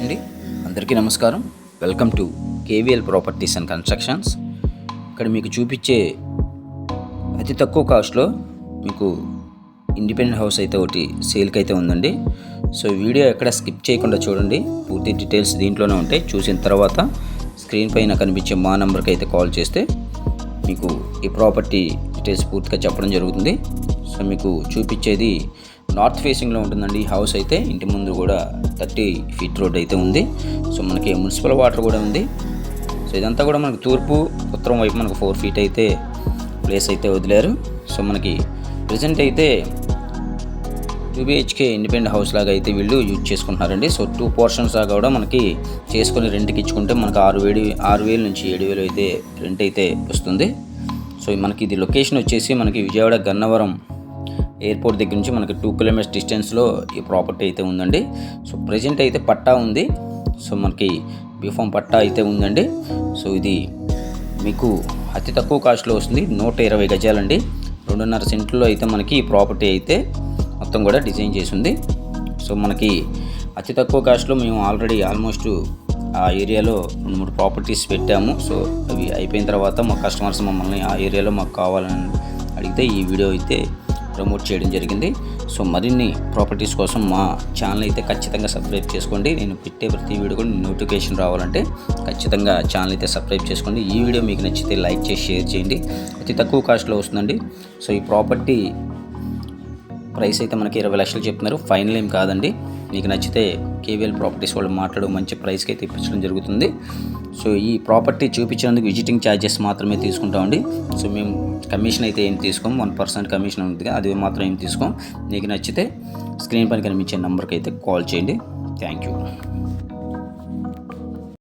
అండి. అందరికీ నమస్కారం. Welcome to KVL properties and constructions ఇక్కడ మీకు చూపించే అతి తక్కువ కాస్ట్లో మీకు ఇండిపెండెంట్ హౌస్ అయితే ఒకటి సేల్కి అయితే ఉందండి. సో వీడియో ఎక్కడ స్కిప్ చేయకుండా చూడండి. పూర్తి డీటెయిల్స్ దీంట్లోనే ఉంటాయి. చూసిన తర్వాత స్క్రీన్ పైన కనిపించే మా నెంబర్కి అయితే కాల్ చేస్తే మీకు ఈ ప్రాపర్టీ డీటెయిల్స్ పూర్తిగా చెప్పడం జరుగుతుంది. సో మీకు చూపించేది నార్త్ ఫేసింగ్లో ఉంటుందండి ఈ హౌస్ అయితే. ఇంటి ముందు కూడా థర్టీ ఫీట్ రోడ్ అయితే ఉంది. సో మనకి మున్సిపల్ వాటర్ కూడా ఉంది. సో ఇదంతా కూడా మనకు తూర్పు ఉత్తరం వైపు మనకు ఫోర్ ఫీట్ అయితే ప్లేస్ అయితే వదిలేరు. సో మనకి ప్రజెంట్ అయితే టూ బిహెచ్కే ఇండిపెండెంట్ హౌస్ లాగా అయితే వీళ్ళు యూజ్ చేసుకుంటున్నారండి. సో టూ పోర్షన్స్ లాగా కూడా మనకి చేసుకొని రెంట్కి ఇచ్చుకుంటే మనకు ఆరు వేడి ఆరు వేలు నుంచి ఏడు వేలు అయితే రెంట్ అయితే వస్తుంది. సో మనకి ఇది లొకేషన్ వచ్చేసి మనకి విజయవాడ గన్నవరం ఎయిర్పోర్ట్ దగ్గర నుంచి మనకి టూ కిలోమీటర్స్ డిస్టెన్స్లో ఈ ప్రాపర్టీ అయితే ఉందండి. సో ప్రజెంట్ అయితే పట్టా ఉంది. సో మనకి బీఫామ్ పట్టా అయితే ఉందండి. సో ఇది మీకు అతి తక్కువ కాస్ట్లో వస్తుంది. నూట ఇరవై గజాలండి. రెండున్నర సెంట్లో అయితే మనకి ఈ ప్రాపర్టీ అయితే మొత్తం కూడా డిజైన్ చేసి ఉంది సో మనకి అతి తక్కువ కాస్ట్లో మేము ఆల్రెడీ ఆల్మోస్ట్ ఆ ఏరియాలో రెండు మూడు ప్రాపర్టీస్ పెట్టాము. సో అవి అయిపోయిన తర్వాత మా కస్టమర్స్ మమ్మల్ని ఆ ఏరియాలో మాకు కావాలని అడిగితే ఈ వీడియో అయితే ప్రమోట్ చేయడం జరిగింది. సో మరిన్ని ప్రాపర్టీస్ కోసం మా ఛానల్ అయితే ఖచ్చితంగా సబ్స్క్రైబ్ చేసుకోండి. నేను పెట్టే ప్రతి వీడియో కూడా నోటిఫికేషన్ రావాలంటే ఖచ్చితంగా ఛానల్ అయితే సబ్స్క్రైబ్ చేసుకోండి. ఈ వీడియో మీకు నచ్చితే లైక్ చేసి షేర్ చేయండి. అతి తక్కువ కాస్ట్లో వస్తుందండి. సో ఈ ప్రాపర్టీ ప్రైస్ అయితే మనకి ఇరవై లక్షలు చెప్తున్నారు. ఫైనల్ ఏం కాదండి. మీకు నచ్చితే కేవీఎల్ ప్రాపర్టీస్ వాళ్ళు మాట్లాడు మంచి ప్రైస్కి అయితే ఇప్పించడం జరుగుతుంది. సో ఈ ప్రాపర్టీ చూపించినందుకు విజిటింగ్ ఛార్జెస్ మాత్రమే తీసుకుంటామండి సో మేము కమిషన్ అయితే ఏం తీసుకోం వన్ పర్సెంట్ కమిషన్ ఉంది అది మాత్రం ఏం తీసుకోం. మీకు నచ్చితే స్క్రీన్ పైన కనిపించే నెంబర్కి అయితే కాల్ చేయండి. Thank you.